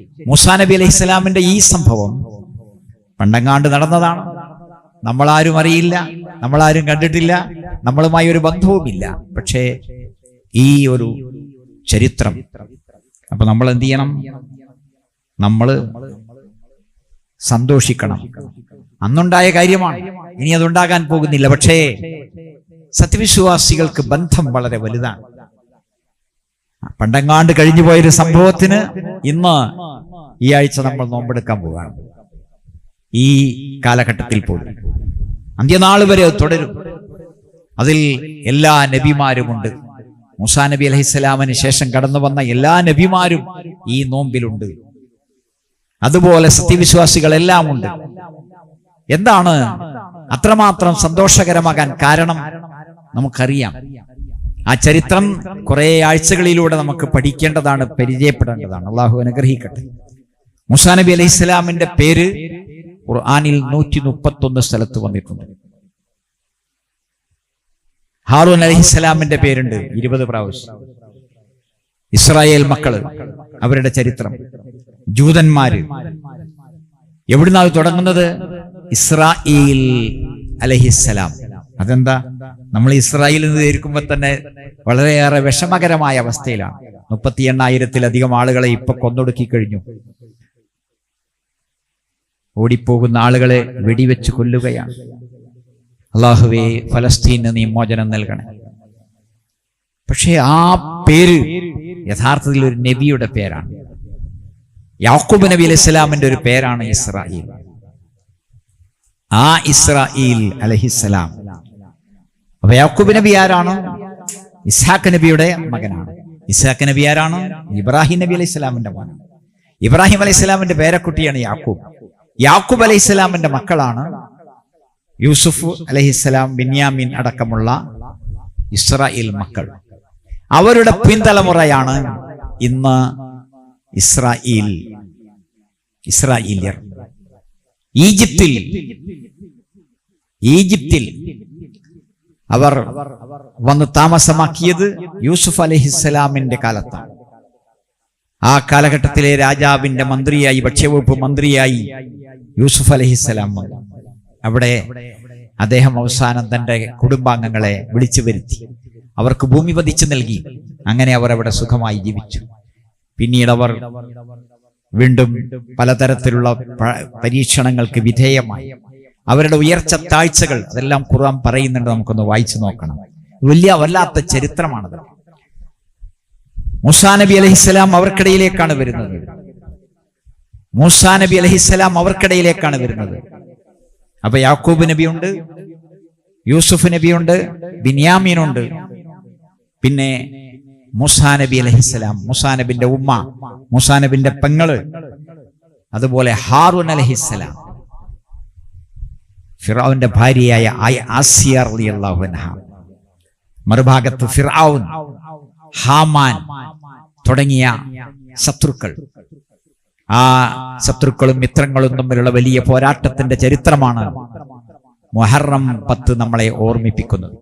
മൂസാ നബി അലൈഹി ഇസ്ലാമിന്റെ ഈ സംഭവം പണ്ടങ്ങാണ്ട് നടന്നതാണ്. നമ്മളാരും അറിയില്ല നമ്മളാരും കണ്ടിട്ടില്ല നമ്മളുമായി ഒരു ബന്ധവുമില്ല. പക്ഷേ ഈ ഒരു ചരിത്രം അപ്പൊ നമ്മൾ എന്ത് ചെയ്യണം? നമ്മൾ സന്തോഷിക്കണം. അന്നുണ്ടായ കാര്യമാണ്. ഇനി അതുണ്ടാകാൻ പോകുന്നില്ല. പക്ഷേ സത്യവിശ്വാസികൾക്ക് ബന്ധം വളരെ വലുതാണ്. പണ്ടങ്ങാണ്ട് കഴിഞ്ഞു പോയൊരു സംഭവത്തിന് ഇന്ന് ഈ ആഴ്ച നമ്മൾ നോമ്പെടുക്കാൻ പോവുകയാണ്. ഈ കാലഘട്ടത്തിൽ പോലും. അന്ത്യനാൾ വരെ തുടരും. അതിൽ എല്ലാ നബിമാരുമുണ്ട്. മുസാ നബി അലഹിസ്സലാമിന് ശേഷം കടന്നു വന്ന എല്ലാ നബിമാരും ഈ നോമ്പിലുണ്ട്. അതുപോലെ സത്യവിശ്വാസികളെല്ലാം ഉണ്ട് എന്താണ്? അത്രമാത്രം സന്തോഷകരമാകാൻ കാരണം നമുക്കറിയാം. ആ ചരിത്രം കുറെ ആഴ്ചകളിലൂടെ നമുക്ക് പഠിക്കേണ്ടതാണ് പരിചയപ്പെടേണ്ടതാണ്. അള്ളാഹു അനുഗ്രഹിക്കട്ടെ. മുസാ നബി അലൈഹി ഇസ്ലാമിന്റെ പേര് ഖുർആാനിൽ നൂറ്റി മുപ്പത്തൊന്ന് സ്ഥലത്ത് വന്നിട്ടുണ്ട്. ഹാറൂൻ അലഹി ഇസ്ലാമിന്റെ പേരുണ്ട് ഇരുപത് പ്രാവശ്യം. ഇസ്രായേൽ മക്കൾ അവരുടെ ചരിത്രം. ജൂതന്മാര്. എവിടുന്നാണ് തുടങ്ങുന്നത്? ഇസ്രായേൽ അലഹിസ്സലാം അതെന്താ? നമ്മൾ ഇസ്രായേലിൽ നിന്ന് കേൾക്കുമ്പോൾ തന്നെ വളരെയേറെ വിഷമകരമായ അവസ്ഥയിലാണ്. മുപ്പത്തി എണ്ണായിരത്തിലധികം ആളുകളെ ഇപ്പൊ കൊന്നൊടുക്കി കഴിഞ്ഞു ഓടിപ്പോകുന്ന ആളുകളെ വെടിവെച്ച് കൊല്ലുകയാണ്. അള്ളാഹുവെ ഫലസ്തീന് നീ മോചനം നൽകണേ. പക്ഷേ ആ പേര് യഥാർത്ഥത്തിൽ ഒരു നബിയുടെ പേരാണ്. യാക്കൂബ് നബി അലൈഹി സ്വലാമിന്റെ ഒരു പേരാണ് ഇസ്രായേൽ. ആ ഇസ്രായേൽ അലഹിസ്സലാം അപ്പൊ യാക്കൂബ് നബി ആരാണ്? ഇസ്ഹാഖ് നബിയുടെ മകനാണ്. ഇസ്ഹാഖ് നബി ആരാണ്? ഇബ്രാഹിം നബി അലൈഹി സ്വലാമിന്റെ മകൻ ഇബ്രാഹിം അലൈഹി സ്വലാമിന്റെ പേരക്കുട്ടിയാണ് യാക്കൂബ്. യാക്കൂബ് അലൈഹി സ്വലാമിന്റെ മക്കളാണ് യൂസുഫ് അലഹിസ്സലാം ബിന്യാമിൻ അടക്കമുള്ള ഇസ്രായേൽ മക്കൾ. അവരുടെ പിന്തലമുറയാണ് ഇന്ന് ഇസ്രായേൽ ഇസ്രായേലിയർ. ഈജിപ്തിൽ ഈജിപ്തിൽ അവർ വന്ന് താമസമാക്കിയത് യൂസുഫ് അലഹിസ്സലാമിന്റെ കാലത്താണ്. ആ കാലഘട്ടത്തിലെ രാജാവിന്റെ മന്ത്രിയായി ഭക്ഷ്യവകുപ്പ് മന്ത്രിയായി യൂസുഫ് അലഹിസ്സലാം വന്നു. അവിടെ അദ്ദേഹം അവസാനം തന്റെ കുടുംബാംഗങ്ങളെ വിളിച്ചു വരുത്തി. അവർക്ക് ഭൂമി പതിച്ചു നൽകി. അങ്ങനെ അവർ അവിടെ സുഖമായി ജീവിച്ചു. പിന്നീട് അവർ വീണ്ടും പലതരത്തിലുള്ള പരീക്ഷണങ്ങൾക്ക് വിധേയമായി. അവരുടെ ഉയർച്ച താഴ്ചകൾ അതെല്ലാം ഖുർആൻ പറയുന്നുണ്ട് നമുക്കൊന്ന് വായിച്ചു നോക്കണം. വലിയ വല്ലാത്ത ചരിത്രമാണത്. മൂസാ നബി അലഹിസ്സലാം അവർക്കിടയിലേക്കാണ് വരുന്നത്. മൂസാ നബി അലഹിസ്സലാം അവർക്കിടയിലേക്കാണ് വരുന്നത്. അപ്പൊ യാക്കൂബ് നബിയുണ്ട് യൂസുഫ് നബിയുണ്ട് ബിന്യാമീനുണ്ട്. പിന്നെ മൂസാ നബി അലഹിസ്സലാം മൂസാ നബിന്റെ ഉമ്മ മൂസാ നബിന്റെ പെങ്ങൾ അതുപോലെ ഹാറൂൻ അലഹിസ്സലാം ഫിറാവുന്റെ ഭാര്യയായ ആസിയ റളിയല്ലാഹു അൻഹ. മറുഭാഗത്ത് ഫിറാവുൻ ഹാമാൻ തുടങ്ങിയ ശത്രുക്കൾ. ആ ശത്രുക്കളും മിത്രങ്ങളും തമ്മിലുള്ള വലിയ പോരാട്ടത്തിന്റെ ചരിത്രമാണ് മൊഹറം പത്ത് നമ്മളെ ഓർമ്മിപ്പിക്കുന്നത്.